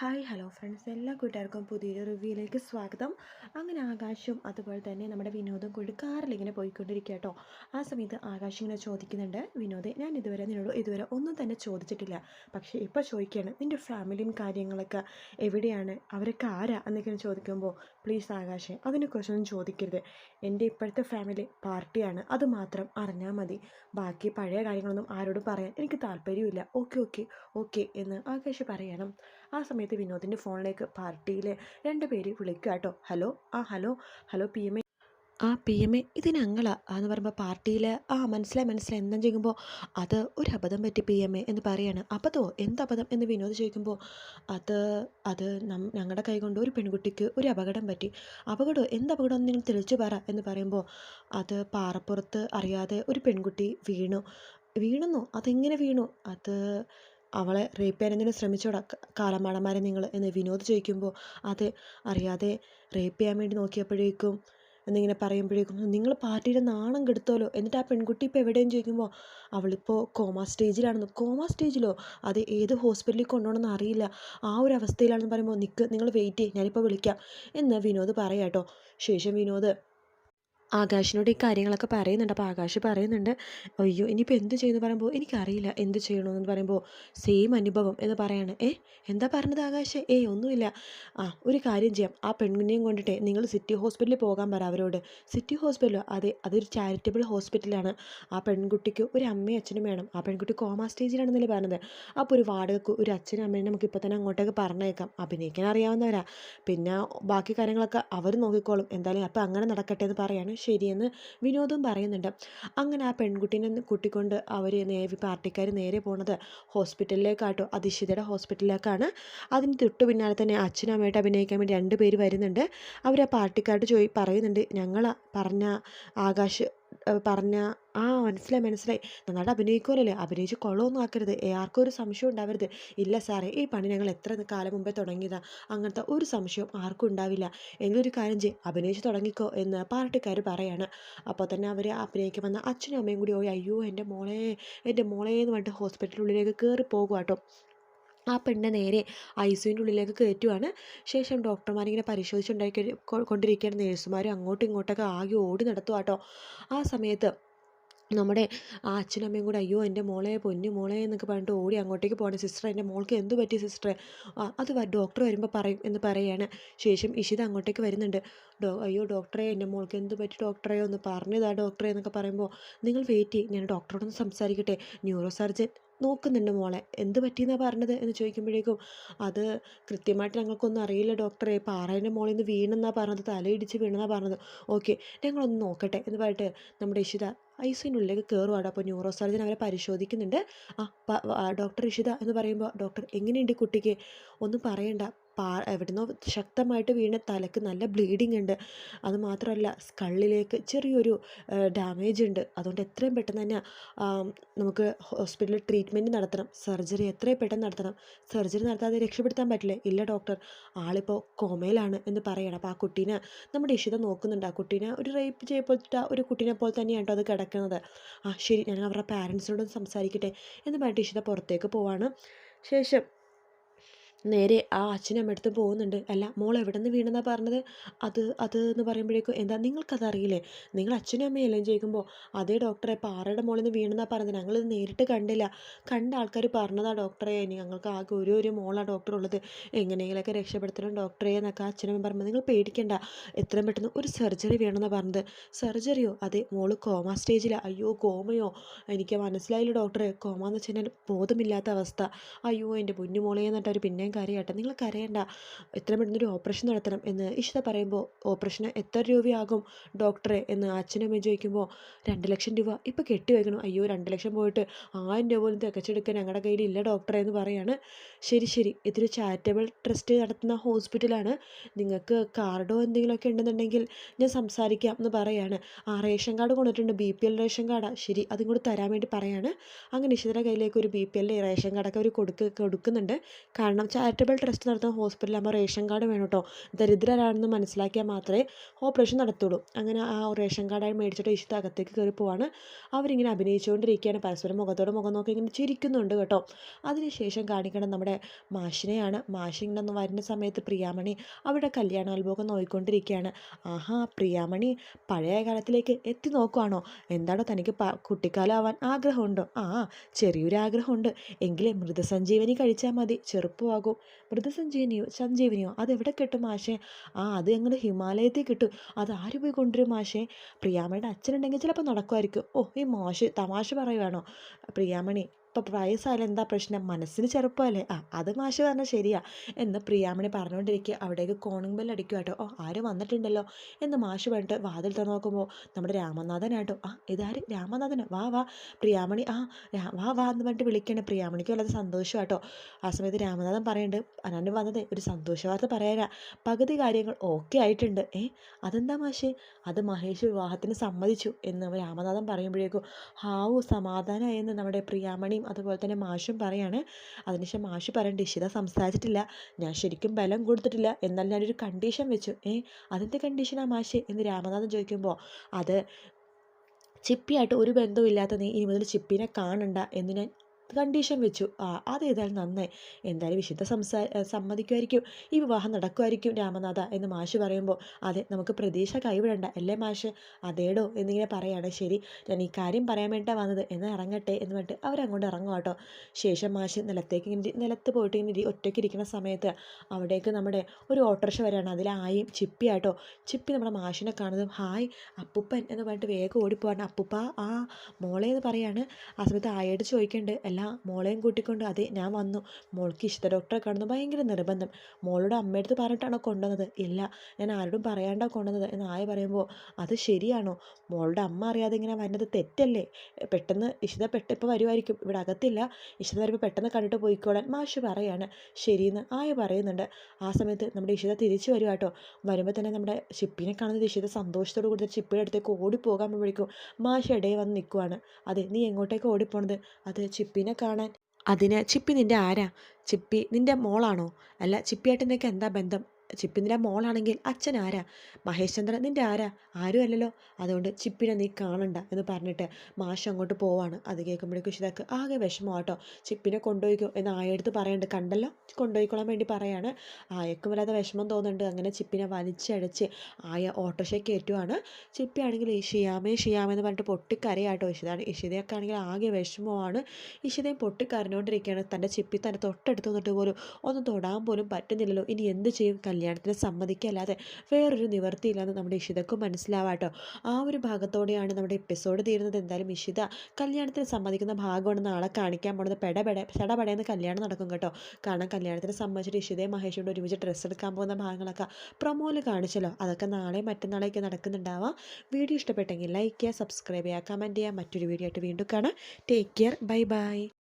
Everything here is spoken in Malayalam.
Hi hello friends. എല്ലാ കൂട്ടുകാർക്കും പുതിയൊരു റിവ്യൂയിലേക്ക് സ്വാഗതം. അങ്ങനെ ആകാശും അതുപോലെ തന്നെ നമ്മുടെ വിനോദം കൂടി കാറിലിങ്ങനെ പോയിക്കൊണ്ടിരിക്കുക കേട്ടോ. ആ സമയത്ത് ആകാശ് ഇങ്ങനെ ചോദിക്കുന്നുണ്ട് വിനോദ് ഞാൻ ഇതുവരെ നിന്നോട് ഇതുവരെ ഒന്നും തന്നെ ചോദിച്ചിട്ടില്ല. പക്ഷേ ഇപ്പോൾ ചോദിക്കുകയാണ് നിന്റെ ഫാമിലിയും കാര്യങ്ങളൊക്കെ എവിടെയാണ്? അവരൊക്കെ ആരാ? എന്നൊക്കെ ചോദിക്കുമ്പോൾ പ്ലീസ് ആകാശേ അതിനെക്കുറിച്ചൊന്നും ചോദിക്കരുത്. എന്റെ ഇപ്പോഴത്തെ ഫാമിലി പാർട്ടിയാണ്. അത് മാത്രം അറിഞ്ഞാൽ മതി. ബാക്കി പഴയ കാര്യങ്ങളൊന്നും ആരോടും പറയാൻ എനിക്ക് താല്പര്യമില്ല. ഓക്കെ ഓക്കെ ഓക്കെ എന്ന് ആകാശ് പറയണം. ആ സമയത്ത് വിനോദിന്റെ ഫോണിലേക്ക് പാർട്ടിയിലെ രണ്ട് പേര് വിളിക്കുക കേട്ടോ. ഹലോ? ആ hello? Hello P M A? ആ പി എം എ ഇത് ഞങ്ങളാ. എന്ന് പറയുമ്പോൾ പാർട്ടിയിൽ ആ മനസ്സിലായി മനസ്സിലായി. എന്താ ചെയ്യുമ്പോൾ അത് ഒരു അബദ്ധം പറ്റി പി എം എ എന്ന് പറയാണ്. അബദ്ധമോ എന്ത് അബദ്ധം എന്ന് വിനോദ് ചോദിക്കുമ്പോൾ അത് അത് നം ഞങ്ങളുടെ കൈകൊണ്ട് ഒരു പെൺകുട്ടിക്ക് ഒരു അപകടം പറ്റി. അപകടമോ എന്ത് അപകടം നിങ്ങൾ തെളിച്ചു പറ എന്ന് പറയുമ്പോൾ അത് പാറപ്പുറത്ത് അറിയാതെ ഒരു പെൺകുട്ടി വീണു. വീണെന്നോ? അതെങ്ങനെ വീണു? അത് അവളെ റേപ്പ് ചെയ്യാൻ എന്തിനു ശ്രമിച്ചോടാ? കാലമാടന്മാരെ നിങ്ങൾ എന്ന് വിനോദ് ചോദിക്കുമ്പോൾ അത് അറിയാതെ റേപ്പ് ചെയ്യാൻ വേണ്ടി നോക്കിയപ്പോഴേക്കും എന്നിങ്ങനെ പറയുമ്പോഴേക്കും നിങ്ങൾ പാർട്ടിയുടെ നാണം കെടുത്തോലോ? എന്നിട്ട് ആ പെൺകുട്ടി ഇപ്പോൾ എവിടെയെന്ന് ചോദിക്കുമ്പോൾ അവളിപ്പോൾ കോമ സ്റ്റേജിലാണെന്ന് കോമ സ്റ്റേജിലോ അത് ഏത് ഹോസ്പിറ്റലിൽ കൊണ്ടുപോകണമെന്ന് അറിയില്ല. ആ ഒരു അവസ്ഥയിലാണെന്ന് പറയുമ്പോൾ നിൽക്ക് നിങ്ങൾ വെയിറ്റ് ചെയ്യ് ഞാനിപ്പോൾ വിളിക്കാം എന്ന് വിനോദ് പറയാം കേട്ടോ ശേഷം വിനോദ് ആകാശിനോട് ഈ കാര്യങ്ങളൊക്കെ പറയുന്നുണ്ട്. അപ്പോൾ ആകാശ് പറയുന്നുണ്ട് അയ്യോ ഇനിയിപ്പോൾ എന്ത് ചെയ്യുമെന്ന് പറയുമ്പോൾ എനിക്കറിയില്ല എന്ത് ചെയ്യണമെന്ന് പറയുമ്പോൾ സെയിം അനുഭവം എന്ന് പറയാണ്. ഏ എന്താ പറഞ്ഞത് ആകാശ്? ഏയ് ഒന്നുമില്ല. ആ ഒരു കാര്യം ചെയ്യാം. ആ പെൺകുഞ്ഞിനെയും കൊണ്ടിട്ടേ നിങ്ങൾ സിറ്റി ഹോസ്പിറ്റലിൽ പോകാൻ പറ അവരോട്. സിറ്റി ഹോസ്പിറ്റലോ? അതെ അതൊരു ചാരിറ്റബിൾ ഹോസ്പിറ്റലാണ്. ആ പെൺകുട്ടിക്ക് ഒരു അമ്മയും അച്ഛനും വേണം. ആ പെൺകുട്ടി കോമ സ്റ്റേജിലാണെന്നല്ലേ പറഞ്ഞത്. അപ്പോൾ ഒരു വാടകയ്ക്ക് ഒരു അച്ഛനും അമ്മയും നമുക്ക് ഇപ്പോൾ തന്നെ അങ്ങോട്ടേക്ക് പറഞ്ഞേക്കാം അഭിനയിക്കാൻ അറിയാവുന്നവരാ. പിന്നെ ബാക്കി കാര്യങ്ങളൊക്കെ അവർ നോക്കിക്കോളും. എന്തായാലും അപ്പോൾ അങ്ങനെ നടക്കട്ടെ എന്ന് പറയാണ് ശരിയെന്ന് വിനോദും പറയുന്നുണ്ട്. അങ്ങനെ ആ പെൺകുട്ടീനെ കൂട്ടിക്കൊണ്ട് അവർ നേവി പാർട്ടിക്കാർ നേരെ പോണത് ഹോസ്പിറ്റലിലേക്കാട്ടോ അതിശിതയുടെ ഹോസ്പിറ്റലിലേക്കാണ്. അതിന് തൊട്ട് പിന്നാലെ തന്നെ അച്ഛനും അമ്മയായിട്ട് അഭിനയിക്കാൻ വേണ്ടി രണ്ട് പേര് വരുന്നുണ്ട്. അവർ ആ പാർട്ടിക്കാരോട് ചോയി പറയുന്നുണ്ട് ഞങ്ങൾ പറഞ്ഞ ആകാശ് പറഞ്ഞ ആ മനസ്സിലായി മനസ്സിലായി. നന്നായിട്ട് അഭിനയിക്കുമല്ലേ അഭിനയിച്ച് കൊള്ളമൊന്നും ആക്കരുത്. ആർക്കും ഒരു സംശയം ഉണ്ടാവരുത്. ഇല്ല സാറേ ഈ പണി ഞങ്ങൾ എത്ര കാലം മുമ്പേ തുടങ്ങിയതാ? അങ്ങനത്തെ ഒരു സംശയവും ആർക്കും ഉണ്ടാവില്ല. എങ്കിലൊരു കാര്യം ചെയ്യും. അഭിനയിച്ച് തുടങ്ങിക്കോ എന്ന് പാർട്ടിക്കാർ പറയാണ്. അപ്പോൾ തന്നെ അവർ അഭിനയിക്കാൻ വന്ന അച്ഛനും അമ്മയും കൂടി ഓടി അയ്യോ എന്റെ മോളെ എന്റെ മോളെ എന്ന് പറഞ്ഞിട്ട് ഹോസ്പിറ്റലിനുള്ളിലേക്ക് കയറി പോകുക കേട്ടോ ആ പെണ്ണിനെ നേരെ ഐ സിയുവിന്റെ ഉള്ളിലേക്ക് കയറ്റുവാണ്. ശേഷം ഡോക്ടർമാരിങ്ങനെ പരിശോധിച്ചുണ്ടാക്കി കൊണ്ടിരിക്കുകയാണ്. നേഴ്സുമാരും അങ്ങോട്ടും ഇങ്ങോട്ടൊക്കെ ആകെ ഓടി നടത്തുക കേട്ടോ ആ സമയത്ത് നമ്മുടെ ആ അച്ഛനും അമ്മയും കൂടെ അയ്യോ എന്റെ മോളെ പൊന്നു മോളെ എന്നൊക്കെ പറഞ്ഞിട്ട് ഓടി അങ്ങോട്ടേക്ക് പോകണം സിസ്റ്റർ എന്റെ മോൾക്ക് എന്ത് പറ്റി സിസ്റ്ററെ? അത് ഡോക്ടർ വരുമ്പോൾ പറയും എന്ന് പറയുകയാണ് ശേഷം ഇഷിത അങ്ങോട്ടേക്ക് വരുന്നുണ്ട്. ഡോ അയ്യോ ഡോക്ടറെ എന്റെ മോൾക്ക് എന്ത് പറ്റി ഡോക്ടറെ? ഒന്ന് പറഞ്ഞതാ ഡോക്ടറെ എന്നൊക്കെ പറയുമ്പോൾ നിങ്ങൾ വെയിറ്റ് ചെയ്യും. ഞാൻ ഡോക്ടറോടൊന്ന് സംസാരിക്കട്ടെ. ന്യൂറോ സർജൻ നോക്കുന്നുണ്ട് മോളെ. എന്ത് പറ്റിയെന്നാണ് പറഞ്ഞത് എന്ന് ചോദിക്കുമ്പോഴേക്കും അത് കൃത്യമായിട്ട് ഞങ്ങൾക്കൊന്നും അറിയില്ല ഡോക്ടറെ. പാറേന്റെ മോളിൽ നിന്ന് വീണെന്നാണ് പറഞ്ഞത്. തലയിടിച്ച് വീണെന്നാണ് പറഞ്ഞത്. ഓക്കെ ഞങ്ങളൊന്ന് നോക്കട്ടെ എന്ന് പറഞ്ഞിട്ട് നമ്മുടെ ഇഷിത ഐ സിനുള്ളിലേക്ക് കയറുവാണ് അപ്പോൾ ന്യൂറോ സർജൻ അവരെ പരിശോധിക്കുന്നുണ്ട്. ആ ഡോക്ടർ ഇഷിത എന്ന് പറയുമ്പോൾ ഡോക്ടർ എങ്ങനെയുണ്ട് കുട്ടിക്ക്? ഒന്നും പറയണ്ട. പാ എവിടുന്നോ ശക്തമായിട്ട് വീണ തലക്ക് നല്ല ബ്ലീഡിങ് ഉണ്ട്. അതുമാത്രമല്ല സ്കള്ളിലേക്ക് ചെറിയൊരു ഡാമേജ് ഉണ്ട്. അതുകൊണ്ട് എത്രയും പെട്ടെന്ന് തന്നെ നമുക്ക് ഹോസ്പിറ്റലിൽ ട്രീറ്റ്മെന്റ് നടത്തണം. സർജറി എത്രയും പെട്ടെന്ന് നടത്തണം. സർജറി നടത്താതെ രക്ഷപ്പെടുത്താൻ പറ്റില്ല? ഇല്ല ഡോക്ടർ ആളിപ്പോൾ കോമയിലാണ് എന്ന് പറയണം. അപ്പോൾ ആ കുട്ടീനെ നമ്മുടെ ഇഷിത നോക്കുന്നുണ്ട്. ആ കുട്ടീനെ ഒരു റേപ്പ് ചെയ്യപ്പെട്ട ഒരു കുട്ടീനെ പോലെ തന്നെയാണ് അത് കിടക്കുന്നത്. ആ ശരി ഞാൻ അവരുടെ പാരൻസിനോടൊന്ന് സംസാരിക്കട്ടെ എന്ന് പറഞ്ഞിട്ട് ഇഷിത പുറത്തേക്ക് പോവാണ്. ശേഷം നേരെ ആ അച്ഛനും അമ്മയടുത്ത് പോകുന്നുണ്ട്. അല്ല മോൾ എവിടെ നിന്ന് വീണെന്നാ പറഞ്ഞത്? അത് അത് എന്ന് പറയുമ്പോഴേക്കും എന്താ നിങ്ങൾക്കത് അറിയില്ലേ നിങ്ങൾ അച്ഛനും അമ്മയല്ലേ ചോദിക്കുമ്പോൾ അതേ ഡോക്ടറെ പാറയുടെ മോളിൽ നിന്ന് വീണെന്നാ പറഞ്ഞത്. ഞങ്ങളിത് നേരിട്ട് കണ്ടില്ല. കണ്ട ആൾക്കാർ പറഞ്ഞതാ ഡോക്ടറെ. ഞങ്ങൾക്ക് ആകെ ഒരു ഒരു മോളാണ് ഡോക്ടർ ഉള്ളത്. എങ്ങനെയെങ്കിലൊക്കെ രക്ഷപ്പെടുത്തണം ഡോക്ടറെ എന്നൊക്കെ അച്ഛനമ്മ പറയുമ്പോൾ നിങ്ങൾ പേടിക്കണ്ട. എത്രയും പെട്ടെന്ന് ഒരു സർജറി വേണമെന്നാണ് പറഞ്ഞത്. സർജറിയോ? അതെ മോൾ കോമ സ്റ്റേജിലാണ് അയ്യോ കോമയോ? എനിക്ക് മനസ്സിലായില്ല ഡോക്ടറെ. കോമ എന്ന് വെച്ച് കഴിഞ്ഞാൽ ബോധമില്ലാത്ത അവസ്ഥ. അയ്യോ എന്റെ പൊന്നു മോളെ എന്നിട്ട് അവർ പിന്നെയും കരയട്ടെ നിങ്ങൾ കരയണ്ട. എത്രയും പെട്ടെന്ന് ഒരു ഓപ്പറേഷൻ നടത്തണം എന്ന് ഇഷിത പറയുമ്പോൾ ഓപ്പറേഷന് എത്ര രൂപയാകും ഡോക്ടറെ എന്ന് അച്ഛനും അമ്മയും ചോദിക്കുമ്പോൾ രണ്ട് ലക്ഷം രൂപ. ഇപ്പോൾ കെട്ടി വയ്ക്കണം അയ്യോ രണ്ട് ലക്ഷം പോയിട്ട് ആയിരം രൂപ പോലും തികച്ചെടുക്കാൻ ഞങ്ങളുടെ കയ്യിൽ ഇല്ല ഡോക്ടറെ എന്ന് പറയാണ്. ശരി ശരി. ഇതൊരു ചാരിറ്റബിൾ ട്രസ്റ്റ് നടത്തുന്ന ഹോസ്പിറ്റലാണ് നിങ്ങൾക്ക് കാർഡോ എന്തെങ്കിലുമൊക്കെ ഉണ്ടെന്നുണ്ടെങ്കിൽ ഞാൻ സംസാരിക്കാം എന്ന് പറയാണ്. ആ റേഷൻ കാർഡ് കൊണ്ടിട്ടുണ്ട് ബി പി എൽ റേഷൻ കാർഡാണ് ശരി അതും കൂടി തരാൻ വേണ്ടി പറയാണ്. അങ്ങനെ ഇഷിതയുടെ കയ്യിലേക്ക് ഒരു ബി പി എൽ റേഷൻ കാർഡൊക്കെ അവർ കൊടുക്ക് കൊടുക്കുന്നുണ്ട്. കാരണം ചാരിറ്റബിൾ ട്രസ്റ്റ് നടത്തുന്ന ഹോസ്പിറ്റലാകുമ്പോൾ റേഷൻ കാർഡ് വേണം കേട്ടോ ദരിദ്രരാണെന്ന് മനസ്സിലാക്കിയാൽ മാത്രമേ ഓപ്പറേഷൻ നടത്തുള്ളൂ. അങ്ങനെ ആ റേഷൻ കാർഡായി മേടിച്ചിട്ട് ഇഷ്ട അകത്തേക്ക് കയറി പോവാണ്. അവരിങ്ങനെ അഭിനയിച്ചുകൊണ്ടിരിക്കുകയാണ്. പരസ്പരം മുഖത്തോട് മുഖം നോക്കി ഇങ്ങനെ ചിരിക്കുന്നുണ്ട് കേട്ടോ. അതിനുശേഷം കാണിക്കണം നമ്മുടെ മാഷിനെയാണ്. മാഷി ഇങ്ങനെ വരുന്ന സമയത്ത് പ്രിയാമണി അവിടെ കല്യാണ ആൽബമൊക്കെ നോക്കിക്കൊണ്ടിരിക്കുകയാണ് ആഹാ പ്രിയാമണി പഴയ കാലത്തിലേക്ക് എത്തി നോക്കുവാണോ? എന്താണോ തനിക്ക് കുട്ടിക്കാലം കുട്ടിക്കാലമാവാൻ ആഗ്രഹമുണ്ടോ? ആ ചെറിയൊരു ആഗ്രഹമുണ്ട് എങ്കിലേ മൃതസഞ്ജീവനി കഴിച്ചാൽ മതി. ചെറുപ്പമാകും. മൃതസഞ്ജീവനിയോ സഞ്ജീവനിയോ അതെവിടെ കിട്ടും മാഷേ? ആ അത് ഞങ്ങൾ ഹിമാലയത്തിൽ കിട്ടും. അത് ആര് പോയി കൊണ്ടുവരും മാഷേ? പ്രിയാമണിയുടെ അച്ഛനുണ്ടെങ്കിൽ ചിലപ്പോൾ നടക്കുമായിരിക്കും. ഓ ഈ മാഷ് തമാശ പറയുവാണോ? പ്രിയാമണി ഇപ്പോൾ വയസ്സായാലും എന്താ പ്രശ്നം? മനസ്സിന് ചെറുപ്പമല്ലേ? ആ അത് മാഷ് പറഞ്ഞാൽ ശരിയാ. എന്ന് പ്രിയാമണി പറഞ്ഞുകൊണ്ടിരിക്കുക അവിടേക്ക് കോണിംഗ് ബെൽ അടിക്കുക കേട്ടോ ഓ ആര് വന്നിട്ടുണ്ടല്ലോ? എന്ന് മാഷ് പറഞ്ഞിട്ട് വാതിൽ തുറന്ന് നോക്കുമ്പോൾ നമ്മുടെ കേട്ടോ ആ ഇതാര്? രാമനാഥൻ വാ വാ. പ്രിയാമണി ആ വാ വാ എന്ന് പറഞ്ഞിട്ട് വിളിക്കണേ പ്രിയാമണിക്ക് വളരെ സന്തോഷമാട്ടോ ആ സമയത്ത് രാമനാഥൻ പറയുന്നുണ്ട് അനാണ്ട് വന്നത് ഒരു സന്തോഷ വാർത്ത പറയാനാ. പകുതി കാര്യങ്ങൾ ഓക്കെ ആയിട്ടുണ്ട്. ഏ അതെന്താ മാഷേ? അത് മഹേഷ് വിവാഹത്തിന് സമ്മതിച്ചു. എന്ന് രാമനാഥൻ പറയുമ്പോഴേക്കും ഹാവു സമാധാനമായെന്ന് നമ്മുടെ പ്രിയാമണിയും അതുപോലെ തന്നെ മാഷും പറയാണ് അതിനുശേഷം മാഷ് പറയണ്ട ഇഷിത സംസാരിച്ചിട്ടില്ല ഞാൻ ശരിക്കും ബലം കൊടുത്തിട്ടില്ല. എന്നാൽ ഞാനൊരു കണ്ടീഷൻ വെച്ചു. ഏ അതെന്ത് കണ്ടീഷനാണ് മാഷ്? എന്ന് രാമനാഥൻ ചോദിക്കുമ്പോൾ അത് ചിപ്പിയായിട്ട് ഒരു ബന്ധവുമില്ലാത്ത നീ ഇനി മുതൽ ചിപ്പിനെ കാണണ്ട എന്ന് ഞാൻ കണ്ടീഷൻ വെച്ചു. ആ അതേതായാലും നന്നായി. എന്തായാലും വിശുദ്ധ സംസാ സമ്മതിക്കുമായിരിക്കും. ഈ വിവാഹം നടക്കുമായിരിക്കും രാമനാഥ എന്ന് മാഷ് പറയുമ്പോൾ അതെ നമുക്ക് പ്രതീക്ഷ കൈവിടണ്ട. അല്ലേ മാഷ്? അതേടോ എന്നിങ്ങനെ പറയാണ്. ശരി ഞാൻ ഈ കാര്യം പറയാൻ വേണ്ടിയിട്ടാണ് വന്നത്. എന്നാൽ ഇറങ്ങട്ടെ എന്ന് പറഞ്ഞിട്ട് അവരങ്ങോട്ട് ഇറങ്ങും കേട്ടോ. ശേഷം മാഷ് നിലത്തേക്ക് ഇങ്ങനെ നിലത്ത് പോയിട്ട് ഇങ്ങനെ ഒറ്റയ്ക്ക് ഇരിക്കുന്ന സമയത്ത് അവിടേക്ക് നമ്മുടെ ഒരു ഓട്ടോറിക്ഷ വരികയാണ് അതിൽ ആയും ചിപ്പി ആട്ടോ. ചിപ്പി നമ്മുടെ മാഷിനെ കാണുന്നതും. ഹായ് അപ്പൂപ്പൻ എന്ന് പറഞ്ഞിട്ട് വേഗം ഓടിപ്പോവാണ്. അപ്പൂപ്പ ആ മോളെ എന്ന് പറയാണ്. ആ സമയത്ത് ആയോട് ചോദിക്കുന്നുണ്ട് എല്ലാ മോളെയും കൂട്ടിക്കൊണ്ട് അതെ ഞാൻ വന്നു. മോൾക്ക് ഇഷ്ട ഡോക്ടറെ കാണുന്നു ഭയങ്കര നിർബന്ധം. മോളുടെ അമ്മയടുത്ത് പറഞ്ഞിട്ടാണോ കൊണ്ടുവന്നത്? ഇല്ല. ഞാൻ ആരോടും പറയാണ്ടാ കൊണ്ടുവന്നത്. എന്ന് ആയ പറയുമ്പോൾ അത് ശരിയാണോ? മോളുടെ അമ്മ അറിയാതെ ഇങ്ങനെ വരുന്നത് തെറ്റല്ലേ? പെട്ടെന്ന് ഇഷിത പെട്ട് ഇപ്പോൾ വരുമായിരിക്കും ഇവിടെ അകത്തില്ല. ഇഷിത വരുമ്പോൾ പെട്ടെന്ന് കണ്ടിട്ട് പോയിക്കോളാൻ മാഷ് പറയാണ്. ശരിയെന്ന് ആയ പറയുന്നുണ്ട്. ആ സമയത്ത് നമ്മുടെ ഇഷിത തിരിച്ചു വരും കേട്ടോ വരുമ്പോൾ തന്നെ നമ്മുടെ ഷിപ്പിനെ കാണുന്നത് ഇഷിത സന്തോഷത്തോട് കൂടി ഷിപ്പിയുടെ അടുത്തേക്ക് ഓടിപ്പോകാൻ വിളിക്കും മാഷ് ഇടയിൽ വന്ന് നിൽക്കുവാണ് അതെ നീ എങ്ങോട്ടേക്ക് ഓടിപ്പോണത്? അത് ചിപ്പിനെ കാണാൻ. അതിന് ചിപ്പി നിന്റെ ആരാ? ചിപ്പി നിന്റെ മോളാണോ? അല്ല ചിപ്പിയായിട്ട് നിനക്ക് എന്താ ബന്ധം? ചിപ്പി നിന്റെ മോളാണെങ്കിൽ അച്ഛൻ ആരാ മഹേശ്ചന്ദ്രൻ നിന്റെ ആരാ? ആരും അല്ലല്ലോ. അതുകൊണ്ട് ചിപ്പിനെ നീ കാണണ്ട എന്ന് പറഞ്ഞിട്ട് മാഷ് അങ്ങോട്ട് പോവാണ്. അത് കേൾക്കുമ്പോഴേക്കും ഇഷിതാക്ക് ആകെ വിഷമമാട്ടോ ചിപ്പിനെ കൊണ്ടുപോയിക്കോ എന്ന് ആയെടുത്ത് പറയണ്ട്. കണ്ടല്ലോ? കൊണ്ടുപോയിക്കോളാൻ വേണ്ടി പറയാണ്. ആയക്കും വല്ലാതെ വിഷമം തോന്നുന്നുണ്ട്. അങ്ങനെ ചിപ്പിനെ വലിച്ചടച്ച് ആയ ഓട്ടോഷേ കയറ്റുവാണ്. ചിപ്പിയാണെങ്കിൽ ഈ ഷിയാമേ ഷിയാമേ എന്ന് പറഞ്ഞിട്ട് പൊട്ടിക്കരയാട്ടോ ഇഷിതാണ്. ഇഷിതയൊക്കെ ആണെങ്കിൽ ആകെ വിഷമമാണ്. ഇഷിതയും പൊട്ടിക്കരഞ്ഞുകൊണ്ടിരിക്കുകയാണ് തന്റെ ചിപ്പി തന്നെ തൊട്ടടുത്ത് നിന്നിട്ട് പോലും ഒന്ന് തൊടാൻ പോലും പറ്റുന്നില്ലല്ലോ. ഇനി എന്ത് ചെയ്യും? കല്യാണത്തിന് സമ്മതിക്കല്ലാതെ വേറൊരു നിവർത്തിയില്ലാന്ന് നമ്മുടെ ഇഷിതക്കും മനസ്സിലാവാട്ടോ ആ ഒരു ഭാഗത്തോടെയാണ് നമ്മുടെ എപ്പിസോഡ് തീരുന്നത്. എന്തായാലും ഇഷിത കല്യാണത്തിന് സമ്മതിക്കുന്ന ഭാഗമാണ് നാളെ കാണിക്കാൻ പോണത്. പെടപെട പെടപെടയെന്ന് കല്യാണം നടക്കും കേട്ടോ. കാരണം കല്യാണത്തിന് സമ്മതിച്ചിട്ട് ഇഷിതയും മഹേഷോട് ഒരുമിച്ച് ഡ്രസ്സ് എടുക്കാൻ പോകുന്ന ഭാഗങ്ങളൊക്കെ പ്രൊമോയിൽ കാണിച്ചല്ലോ. അതൊക്കെ നാളെ മറ്റന്നാളേക്ക് നടക്കുന്നുണ്ടാവാം. വീഡിയോ ഇഷ്ടപ്പെട്ടെങ്കിൽ ലൈക്ക് ചെയ്യുക സബ്സ്ക്രൈബ് ചെയ്യുക കമന്റ് ചെയ്യുക. മറ്റൊരു വീഡിയോ ആയിട്ട് വീണ്ടും കാണാം. Take care bye bye